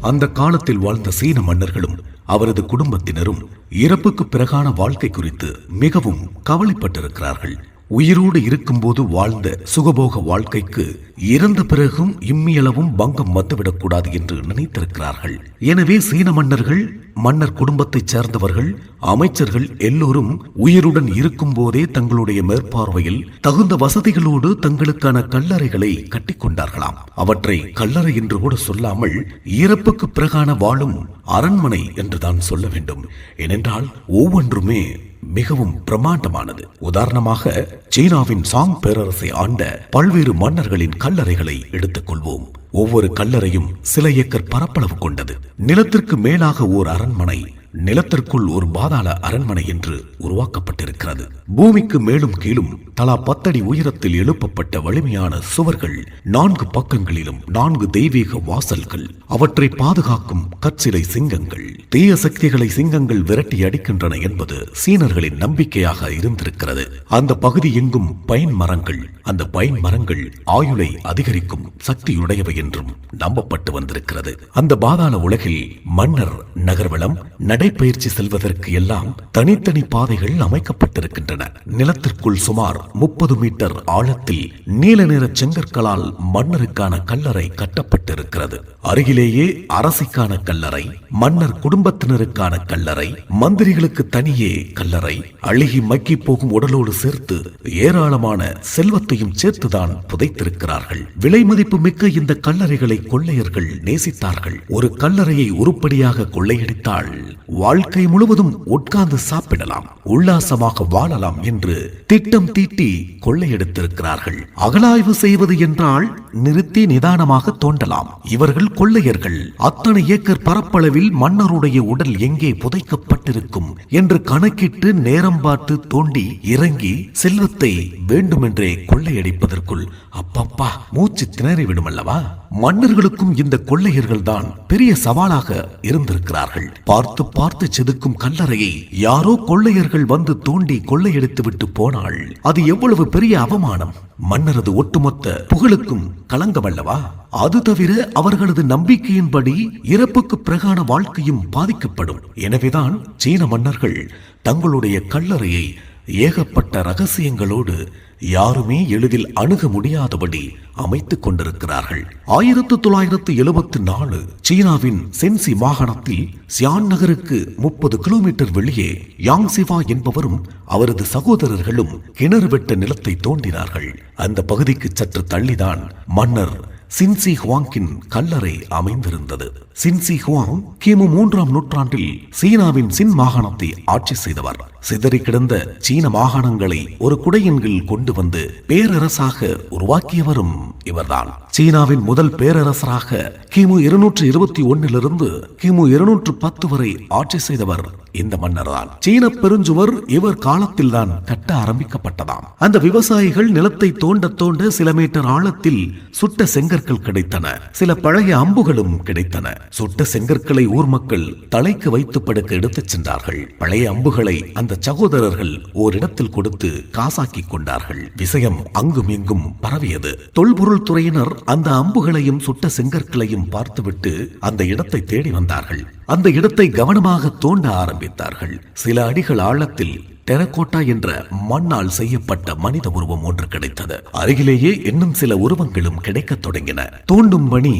அந்த காலத்தில் வாழ்ந்த சீன மன்னர்களும் அவரது குடும்பத்தினரும் இறப்புக்கு பிறகான வாழ்க்கை குறித்து மிகவும் கவலைப்பட்டிருக்கிறார்கள். உயிரோடு இருக்கும்போது வாழ்ந்த சுகபோக வாழ்க்கைக்கு இறந்த பிறகும் இம்மியளவும் பங்கம் வந்துவிடக்கூடாது என்று நினைத்திருக்கிறார்கள். எனவே சீன மன்னர்கள் மன்னர் குடும்பத்தைச் சேர்ந்தவர்கள் அமைச்சர்கள் எல்லோரும் உயிருடன் இருக்கும் போதே தங்களுடைய மேற்பார்வையில் தகுந்த வசதிகளோடு தங்களுக்கான கல்லறைகளை கட்டிக்கொண்டார்களாம் அவற்றை கல்லறை என்று கூட சொல்லாமல் இறப்புக்கு பிறகான வாழும் அரண்மனை என்றுதான் சொல்ல வேண்டும். ஏனென்றால் ஒவ்வொன்றுமே மிகவும் பிரமாண்டமானது உதாரணமாக சீனாவின் சாங் பேரரசை ஆண்ட பல்வேறு மன்னர்களின் கல்லறைகளை எடுத்துக் கொள்வோம். ஒவ்வொரு கல்லறையும் சில ஏக்கர் பரப்பளவு கொண்டது. நிலத்திற்கு மேலாக ஓர் அரண்மனை நிலத்திற்குள் ஒரு பாதாள அரண்மனை என்று உருவாக்கப்பட்டிருக்கிறது. பூமிக்கு மேலும் கீழும் தலா பத்தடி உயரத்தில் எழுப்பப்பட்ட வலிமையான சுவர்கள் நான்கு பக்கங்களிலும் நான்கு தெய்வீக வாசல்கள் அவற்றை பாதுகாக்கும் கற்சிலை சிங்கங்கள் தீய சக்திகளை சிங்கங்கள் விரட்டி அடிக்கின்றன என்பது சீனர்களின் நம்பிக்கையாக இருந்திருக்கிறது. அந்த பகுதி எங்கும் பைன் மரங்கள் அந்த பைன் மரங்கள் ஆயுளை அதிகரிக்கும் சக்தியுடையவை என்றும் நம்பப்பட்டு வந்திருக்கிறது. அந்த பாதாள உலகில் மன்னர் நகர்வளம் நடைபயிற்சி செல்வதற்கு எல்லாம் தனித்தனி பாதைகள் அமைக்கப்பட்டிருக்கின்றன. நிலத்திற்குள் சுமார் முப்பது மீட்டர் ஆழத்தில் நீல நிற செங்கற்களால் மன்னருக்கான கல்லறை கட்டப்பட்டிருக்கிறது. அருகிலேயே அரசிக்கான கல்லறை மன்னர் குடும்பத்தினருக்கான கல்லறை மந்திரிகளுக்கு தனியே கல்லறை அழுகி மக்கி போகும் உடலோடு சேர்த்து ஏராளமான செல்வத்தையும் சேர்த்துதான் புதைத்திருக்கிறார்கள். விலை மதிப்பு மிக்க இந்த கல்லறைகளை கொள்ளையர்கள் நேசித்தார்கள். ஒரு கல்லறையை உருப்படியாக கொள்ளையடித்தால் வாழ்க்கை முழுவதும் உட்கார்ந்து சாப்பிடலாம் உல்லாசமாக வாழலாம் என்று திட்டம் தீட்டி கொள்ளையெடுத்திருக்கிறார்கள். அகலாய்வு செய்வது என்றால் நிறுத்தி நிதானமாக தோண்டலாம். இவர்கள் கொள்ளையர்கள். அத்தனை ஏக்கர் பரப்பளவில் மன்னருடைய உடல் எங்கே புதைக்கப்பட்டிருக்கும் என்று கணக்கிட்டு நேரம் பார்த்து தோண்டி இறங்கி செல்வத்தை வேண்டுமென்றே கொள்ளையடிப்பதற்குள் அப்பப்பா மூச்சு திணறி விடுமல்லவா மன்னர்களுக்கும் இந்த கொள்ளையர்கள் தான் பெரிய சவாலாக இருந்திருக்கிறார்கள். பார்த்து பார்த்து செதுக்கும் கல்லறையை யாரோ கொள்ளையர்கள் வந்து தோண்டி கொள்ளையடித்து விட்டு போனால் அது எவ்வளவு பெரிய அவமானம். மன்னரது ஒட்டுமொத்த புகழுக்கும் களங்கமல்லவா அது தவிர அவர்களது நம்பிக்கையின்படி இறப்புக்கு பிரகான வாழ்க்கையும் பாதிக்கப்படும். எனவேதான் சீன மன்னர்கள் தங்களுடைய கல்லறையை ஏகப்பட்ட ரகசியங்களோடு யாருமே எளிதில் அணுக முடியாதபடி அமைத்துக் கொண்டிருக்கிறார்கள். ஆயிரத்து தொள்ளாயிரத்து எழுபத்தி நாலு சீனாவின் சென்சி மாகாணத்தில் சியான் நகருக்கு முப்பது கிலோமீட்டர் வெளியே யாங் சிவா என்பவரும் அவரது சகோதரர்களும் கிணறு வெட்ட நிலத்தை தோண்டினார்கள். அந்த பகுதிக்கு சற்று தள்ளிதான் மன்னர் சின்சி ஹுவாங்கின் கல்லறை அமைந்திருந்தது. சின்சி ஹுவாங் கிமு மூன்றாம் நூற்றாண்டில் சீனாவின் சின் மாகாணத்தை ஆட்சி செய்தவர். சிதறி கிடந்த சீன மாகாணங்களை ஒரு குடையின்கில் கொண்டு வந்து பேரரசாக உருவாக்கியவரும் இவர்தான். சீனாவின் முதல் பேரரசராக கிமு இருநூற்று இருபத்தி ஒன்னிலிருந்து கிமு இருநூற்று பத்து வரை ஆட்சி செய்தவர் இந்த மன்னர் தான் சீன பெருஞ்சுவர் இவர் காலத்தில் தான் கட்ட ஆரம்பிக்கப்பட்டதாம். அந்த விவசாயிகள் நிலத்தை தோண்ட தோண்ட சில மீட்டர் ஆழத்தில் சுட்ட செங்கற்கள் கிடைத்தன. சில பழைய அம்புகளும் கிடைத்தன. சுட்ட செங்கற்களை ஊர் மக்கள் தலைக்கு வைத்து படுக்க எடுத்துச் சென்றார்கள். பழைய அம்புகளை அந்த சகோதரர்கள் ஓரிடத்தில் கொடுத்து காசாக்கிக் கொண்டார்கள். விஷயம் அங்கும் இங்கும் பரவியது. தொல்பொருள் துறையினர் அந்த அம்புகளையும் சுட்ட செங்கற்களையும் பார்த்துவிட்டு அந்த இடத்தை தேடி வந்தார்கள். அந்த இடத்தை கவனமாக தோண்ட ஆரம்பித்தார்கள். சில அடிகள் ஆழத்தில் டெரகோட்டா என்ற மண்ணால் செய்யப்பட்ட மனித உருவம் ஒன்று கிடைத்தது. அருகிலேயே இன்னும் சில உருவங்களும் கிடைக்க தொடங்கின. தோண்டும் பணி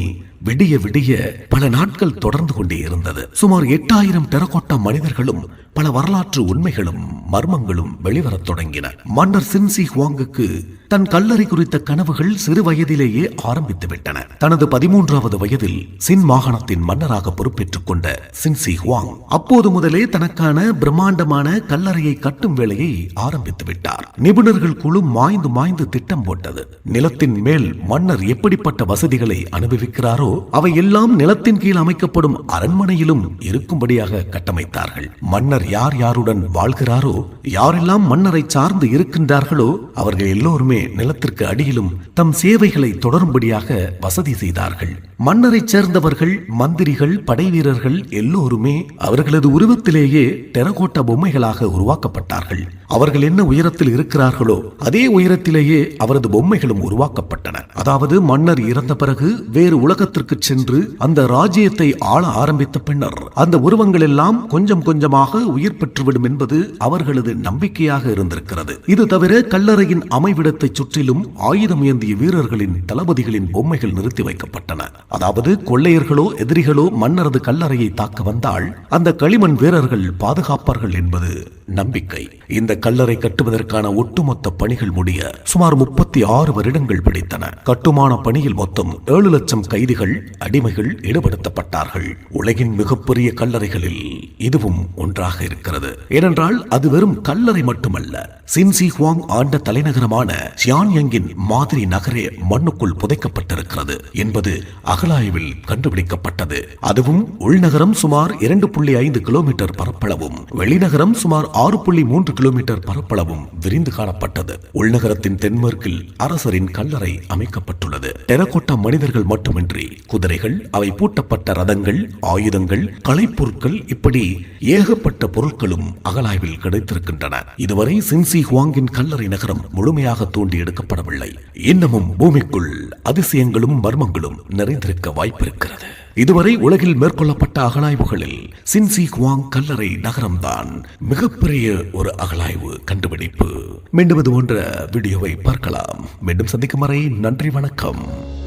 விடிய விடிய பல நாட்கள் தொடர்ந்து கொண்டே இருந்தது. சுமார் எட்டாயிரம் டெரகோட்டா மனிதர்களும் பல வரலாற்று உண்மைகளும் மர்மங்களும் வெளிவரத் தொடங்கின. மன்னர் சின்சி ஹுவாங்குக்கு தன் கல்லறை குறித்த கனவுகள் சிறு வயதிலேயே ஆரம்பித்து விட்டன. தனது பதிமூன்றாவது வயதில் சின் மாகாணத்தின் மன்னராக பொறுப்பேற்றுக் கொண்ட சின்சி ஹுவாங் அப்போது முதலே தனக்கான பிரம்மாண்டமான கல்லறையை கட்டும் வேலையை ஆரம்பித்து விட்டார். நிபுணர்கள் குழு மாய்ந்து மாய்ந்து திட்டம் போட்டது. நிலத்தின் மேல் மன்னர் எப்படிப்பட்ட வசதிகளை அனுபவிக்கிறாரோ அவை எல்லாம் நிலத்தின் கீழ் அமைக்கப்படும் அரண்மனையிலும் இருக்கும்படியாக கட்டமைத்தார்கள். மன்னர் யார் யாருடன் வாழ்கிறாரோ யாரெல்லாம் மன்னரை சார்ந்து இருக்கின்றார்களோ அவர்கள் எல்லோருமே நிலத்திற்கு அடியிலும் தம் சேவைகளை தொடரும்படியாக வசதி செய்தார்கள். மன்னரைச் சேர்ந்தவர்கள் மந்திரிகள் படைவீரர்கள் எல்லோருமே அவர்களது உருவத்திலேயே டெரகோட்டா பொம்மைகளாக உருவாக்கப்பட்டார்கள். அவர்கள் என்ன உயரத்தில் இருக்கிறார்களோ அதே உயரத்திலேயே அவரது பொம்மைகளும் உருவாக்கப்பட்டன. அதாவது மன்னர் இறந்த பிறகு வேறு உலகத்திற்கு சென்று அந்த ராஜ்யத்தை ஆள ஆரம்பித்த பின்னர் அந்த உருவங்கள் எல்லாம் கொஞ்சம் கொஞ்சமாக உயிர் பெற்றுவிடும் என்பது அவர்களது நம்பிக்கையாக இருந்திருக்கிறது. இது தவிர கல்லறையின் அமைவிடத்தை சுற்றிலும் ஆயுதம் ஏந்திய வீரர்களின் தளபதிகளின் பொம்மைகள் நிறுத்தி வைக்கப்பட்டன. அதாவது கொள்ளையர்களோ எதிரிகளோ மன்னரது கல்லறையை தாக்க வந்தால் அந்த களிமண் வீரர்கள் பாதுகாப்பார்கள் என்பது நம்பிக்கை. இந்த கல்லறை கட்டுவதற்கான ஒட்டுமொத்த பணிகள் முடிய சுமார் முப்பத்தி ஆறு வருடங்கள் பிடித்தன. கட்டுமான பணியில் மொத்தம் ஏழு லட்சம் கைதிகள் அடிமைகள் ஈடுபடுத்தப்பட்டார்கள். உலகின் மிகப்பெரிய கல்லறைகளில் இதுவும் ஒன்றாக இருக்கிறது. ஏனென்றால் அது வெறும் கல்லறை மட்டுமல்ல. சின்சி ஹுவாங் ஆண்ட தலைநகரமான சியான்யங்கின் மாதிரி நகரே மண்ணுக்குள் புதைக்கப்பட்டிருக்கிறது என்பது அகலாய்வில் கண்டுபிடிக்கப்பட்டது. அதுவும் உள்நகரம் சுமார் இரண்டு புள்ளி ஐந்து கிலோமீட்டர் பரப்பளவும் வெளிநகரம் சுமார் ஆறு புள்ளி மூன்று கிலோமீட்டர் பரப்பளவும் விரிந்து காணப்பட்டது. உள்நகரத்தின் தென்மேற்கில் அரசரின் கல்லறை அமைக்கப்பட்டுள்ளது. டெரகோட்டா மனிதர்கள் மட்டுமின்றி குதிரைகள் அவை பூட்டப்பட்ட ரதங்கள் ஆயுதங்கள் கலைப்பொருட்கள் இப்படி ஏகப்பட்ட பொருட்களும் அகலாய்வில் கிடைத்திருக்கின்றன. இதுவரை சின்சி ஹுவாங்கின் கல்லறை நகரம் முழுமையாக தோண்டி எடுக்கப்படவில்லை. இன்னமும் பூமிக்குள் அதிசயங்களும் மர்மங்களும் நிறைந்திருக்க வாய்ப்பிருக்கிறது. இதுவரை உலகில் மேற்கொள்ளப்பட்ட அகழாய்வுகளில் சின்சி குவாங் கல்லறை நகரம்தான் மிகப்பெரிய ஒரு அகழாய்வு கண்டுபிடிப்பு. மீண்டும் இது போன்ற வீடியோவை பார்க்கலாம். மீண்டும் சந்திக்கும் வரை நன்றி வணக்கம்.